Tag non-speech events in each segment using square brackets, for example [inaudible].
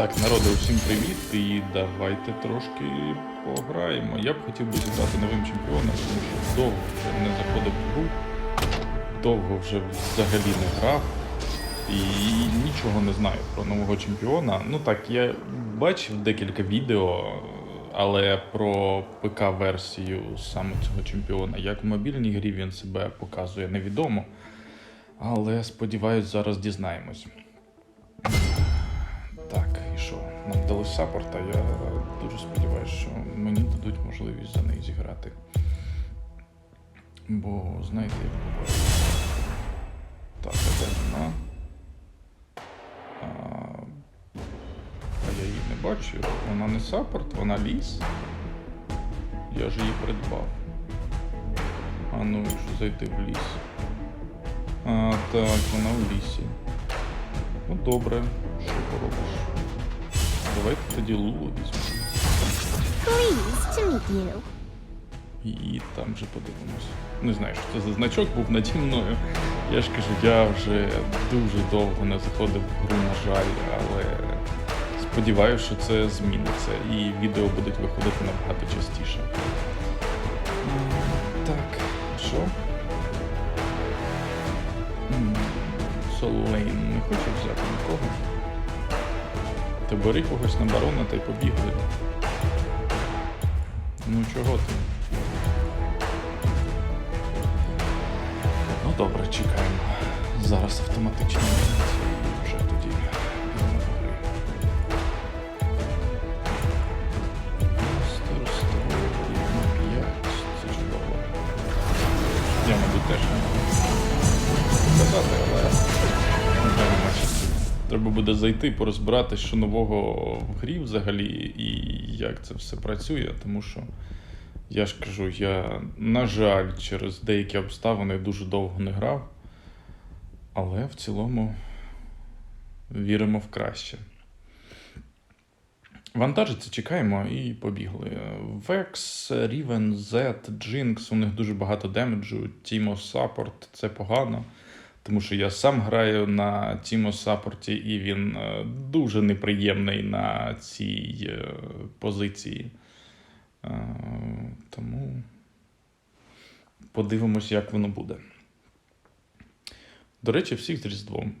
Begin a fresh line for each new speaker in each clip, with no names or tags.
Так, народи, усім привіт і давайте трошки пограємо. Я б хотів би зіграти новим чемпіоном, тому що довго вже не заходив в гру, довго вже взагалі не грав і нічого не знаю про нового чемпіона. Ну так, я бачив декілька відео, але про ПК-версію саме цього чемпіона. Як в мобільній грі він себе показує, невідомо. Але сподіваюсь, зараз дізнаємось. Що? Нам дали саппорта, я дуже сподіваюся, що мені дадуть можливість за неї зіграти. Бо, знаєте, як буває. Так, а вона? А, а я її не бачу. Вона не саппорт, вона ліс. Я ж її придбав. А ну, якщо зайти в ліс. А, так, вона в лісі. Ну добре, що поробиш? Давайте тоді Лулу візьмемо.
Pleased to meet you.
І там вже подивимось. Не знаю, що це за значок був наді мною. Я ж кажу, я вже дуже довго не заходив в гру, на жаль, але сподіваюся, що це зміниться і відео будуть виходити набагато частіше. Так, що? Солейн не хочу взяти нікого. Ти бери когось на барона та й побігли. Ну чого ти? Ну добре, чекаємо. Зараз автоматично Треба буде зайти, порозбирати, що нового в грі взагалі і як це все працює, тому що я ж кажу, я, на жаль, через деякі обставини дуже довго не грав, але в цілому віримо в краще. Вантажиться, чекаємо і побігли. Vex, Riven, Z, Jinx, у них дуже багато демеджу. Timo Support це погано. Тому що я сам граю на Timo Саппорті, і він е, дуже неприємний на цій е, позиції. Е, Тому подивимось, як воно буде. До речі, всіх з Різдвом.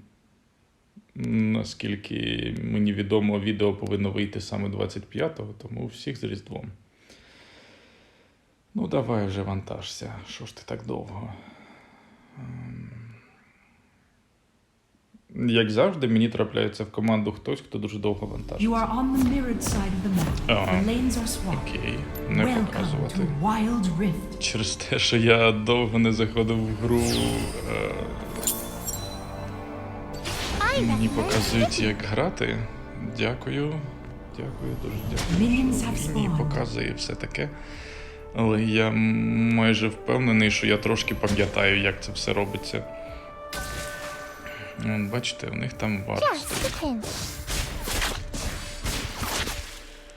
Наскільки мені відомо, відео повинно вийти саме 25-го, тому всіх з Різдвом. Ну, давай вже вантажся. Що ж ти так довго? Як завжди, мені трапляється в команду хтось, хто дуже довго. Ага.
Swapped.
Окей, не показувати. Через те, що я довго не заходив в гру, е, мені показують, як грати. Дякую. Дякую, дуже дякую. Мені показує все таке. Але я майже впевнений, що я трошки пам'ятаю, як це все робиться. Бачите, у них там варт.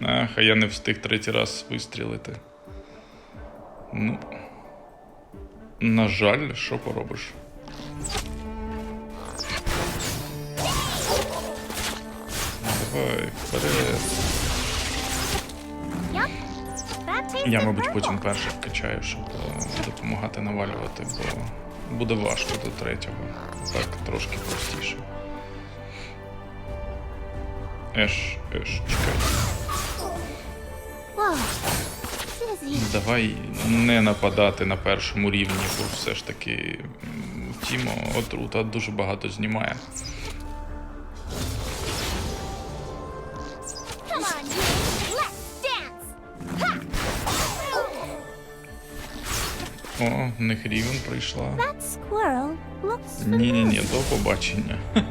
Ах, а я не встиг третій раз вистрілити. Ну. На жаль, що поробиш. Давай, вперед. Я, мабуть, потім перший вкачаю, щоб е, допомагати навалювати, бо буде важко до третього. Так, трошки простіше. Еш, еш, чекай. Давай не нападати на першому рівні, бо все ж таки Тімо отрута дуже багато знімає. О, в них рівень прийшла.
Ні-ні-ні,
до побачення. [laughs]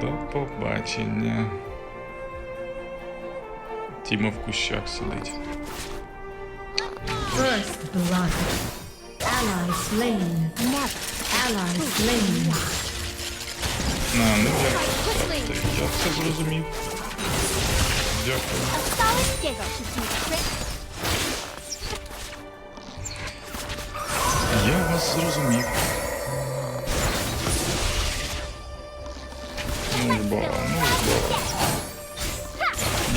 До побачення. Тімо в кущах сидить.
First blood. Ally slain. Ally slain.
На, ну як ставити? Я це зрозумів. Дякую. Зрозумів. Ну ж бо, ну ж бо.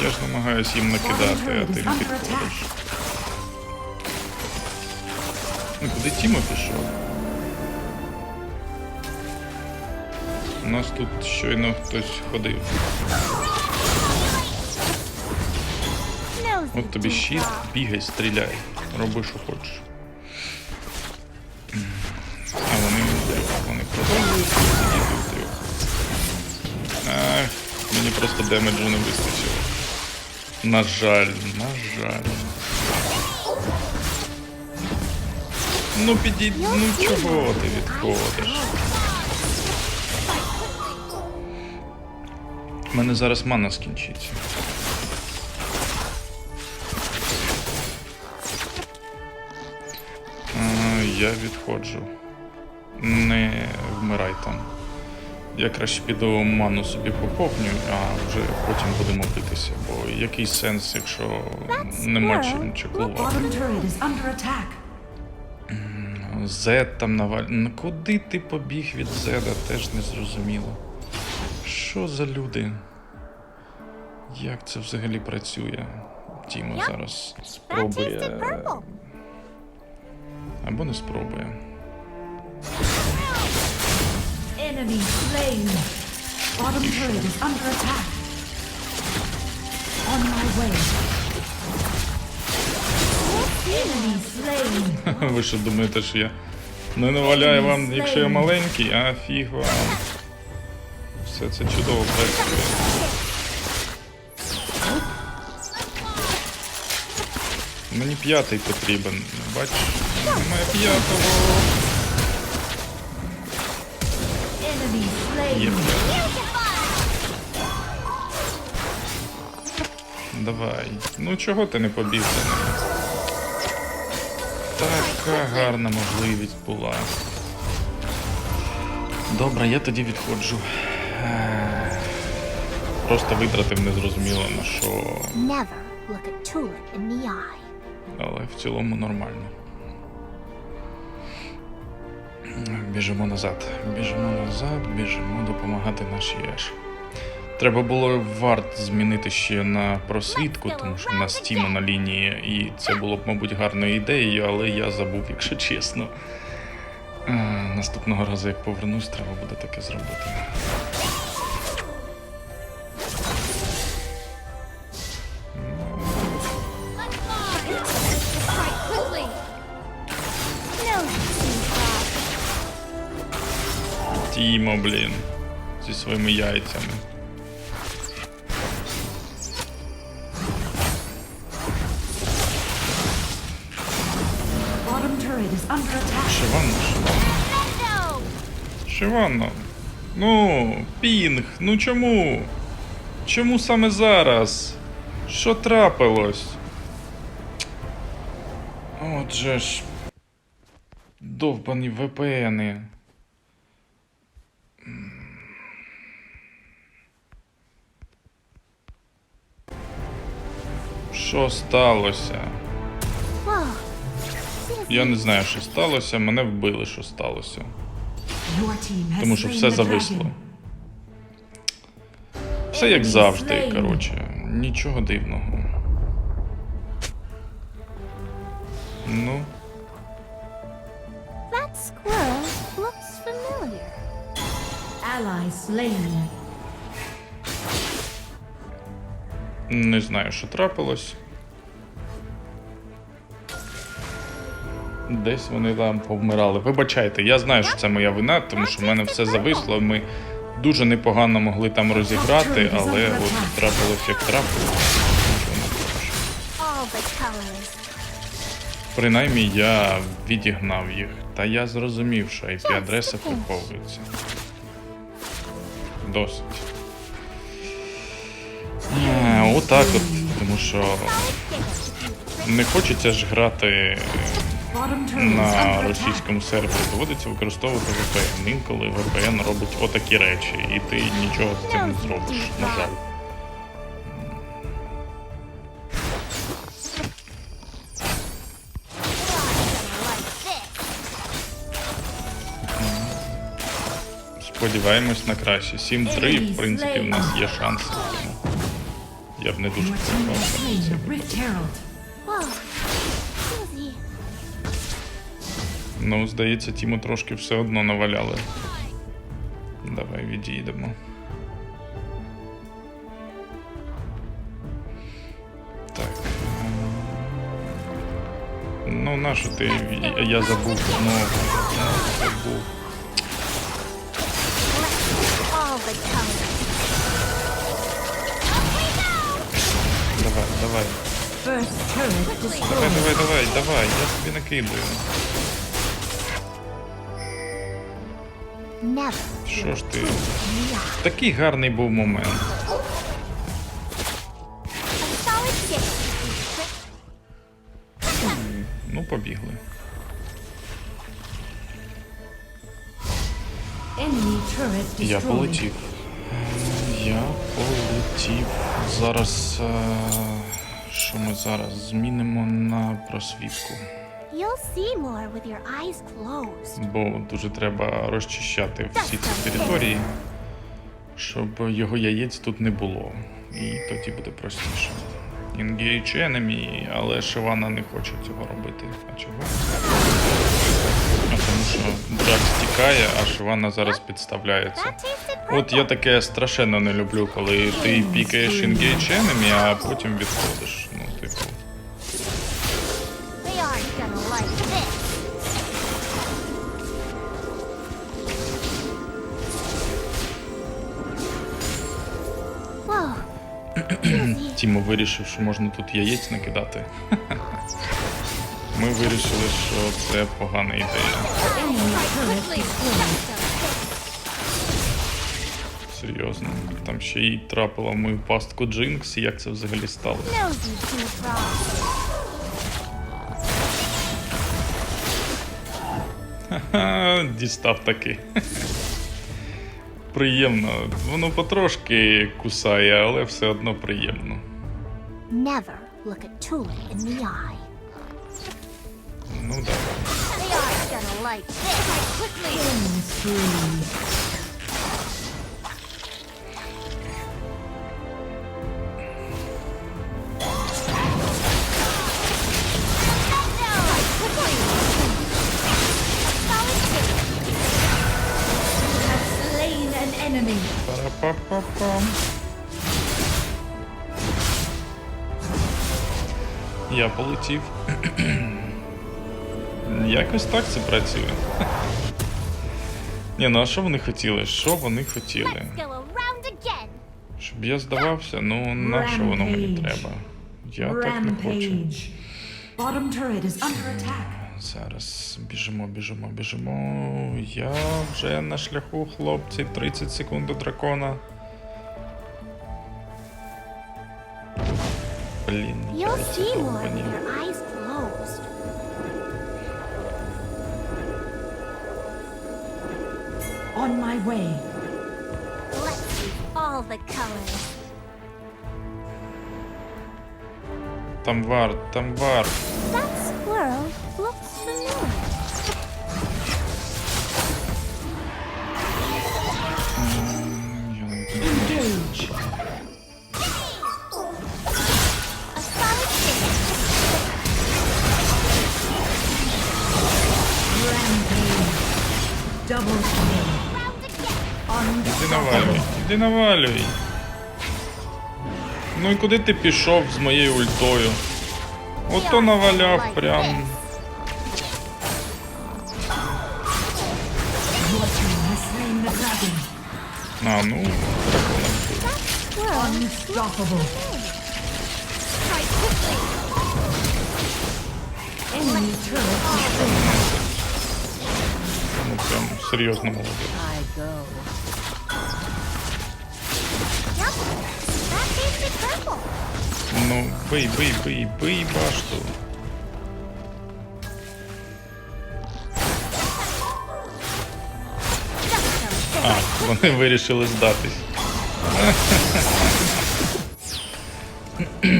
Я ж намагаюся їм накидати, а ти підходиш. Ну, куди Тімо пішов? У нас тут щойно хтось ходив. От тобі щит, бігай, стріляй, роби, що хочеш. Ах, мені просто демеджу не вистачило. На жаль, на жаль. Ну підійди, ну чого ти відходиш? У мене зараз мана скінчиться. А, Я відходжу. Не вмирай там. Я краще піду ману собі поповню, а вже потім будемо битися. Бо який сенс, якщо нема чим чеклувати.
Attack.
Зед там наваль. Ну куди ти побіг від Зеда, теж не зрозуміло. Що за люди? Як це взагалі працює? Тімо зараз спробує. Або не спробує.
Enemy slain. Bottom turret is under attack. On my way. Enemy slain. [laughs]
Ви що думаєте, що я не наваляю вам, якщо я маленький, а фіг вам. Все це чудово працює. Мені п'ятий потрібен. Бачиш, немає п'ятого. Давай. Ну чого ти не побіг за ним? Така гарна можливість була. Добре, я тоді відходжу. Просто витратив незрозуміло на що, але в цілому нормально. Біжимо назад. Біжимо назад, біжимо допомагати нашій Еш. Треба було варт змінити ще на просвітку, тому що в нас тіма на лінії, і це було б, мабуть, гарною ідеєю, але я забув, якщо чесно. Е, Наступного разу, як повернусь, треба буде таке зробити. Тімо, блін, зі своїми яйцями. Шиванно, шиванно. Шиванно. Ну, пінг, ну чому? Чому саме зараз? Що трапилось? Отже ж. Довбані ВПНи. Що сталося? Я не знаю, що сталося. Мене вбили, що сталося. Тому що все зависло. Все як завжди, коротше. Нічого дивного. Ну, не знаю, що трапилось. Десь вони там повмирали. Вибачайте, я знаю, що це моя вина, тому що в мене все зависло. Ми дуже непогано могли там розіграти, але от трапилось як трапилось. Принаймні я відігнав їх, та я зрозумів, що IP-адреса приховується. Досить. Е, Отак от, тому що не хочеться ж грати на російському сервері. Доводиться використовувати VPN. Інколи VPN робить отакі речі, і ти нічого з цим не зробиш, на жаль. Сподіваємось на краще. 7-3, в принципі, в нас є шанси. Я б не дуже
Your
Ну, здається, Тіму трошки все одно наваляли. Давай відійдемо. Так. Ну, нащо ти. Я- забув знову. Забув. Давай, давай. Давай, давай, давай, давай, я тобі накидую. Що ж ти? Такий гарний був момент. Ну, побігли. Я полетів. Я полетів. Зараз. е, Що ми зараз? Змінимо на просвітку.
You'll see more with your eyes closed.
Бо дуже треба розчищати всі ці території, щоб його яєць тут не було. І тоді буде простіше. Engage enemy, але Шивана не хоче цього робити. А чого? А тому що Джакс тікає, а Шивана зараз підставляється. От я таке страшенно не люблю, коли ти пікаєш Engage enemy, а потім відходиш. Тімо вирішив, що можна тут яєць накидати. Ми вирішили, що це погана ідея. Серйозно. Там ще й трапила в мою пастку Джинкс, як це взагалі сталося.
Nosy two frogs.
Ха, дістав таки. Приємно. Воно потрошки кусає, але все одно приємно.
Never look at Tulip in the eye.
No doubt.
They are gonna like this.
I
quickly.
Ba-da-ba-ba-bum. Я полетів. Якось так це працює. Ні, ну а що вони хотіли? Що вони хотіли? Щоб я здавався? Ну на що воно мені треба? Я так не хочу. Зараз біжимо, біжимо, біжимо. Я вже на шляху, хлопці. 30 секунд до дракона. Блін,
You'll
яйця
see more
довбані.
with your eyes closed.
On my way.
Let's see all the colors.
Там вар, там вар.
That
Double.
Іди навалюй, іди навалюй. Ну і куди ти пішов з моєю ультою? Ото наваляв прям. А, ну,
Unstoppable. Enemy turret destroyed.
Ну прям серйозно молодець. Ну, бий, бий, бий, бий башту. А, вони вирішили здатись.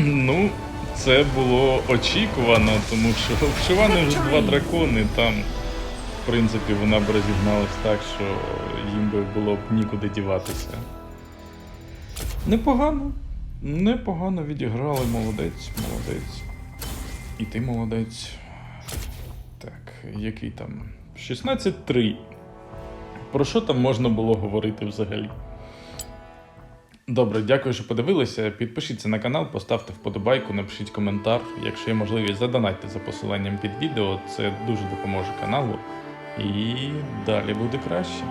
ну, це було очікувано, тому що в Шивани вже два дракони, там, в принципі, вона б розігналась так, що їм би було б нікуди діватися. Непогано. Непогано відіграли, молодець, молодець. І ти молодець. Так, який там? 16-3. Про що там можна було говорити взагалі? Добре, дякую, що подивилися. Підпишіться на канал, поставте вподобайку, напишіть коментар. Якщо є можливість, задонайте за посиланням під відео. Це дуже допоможе каналу. І далі буде краще.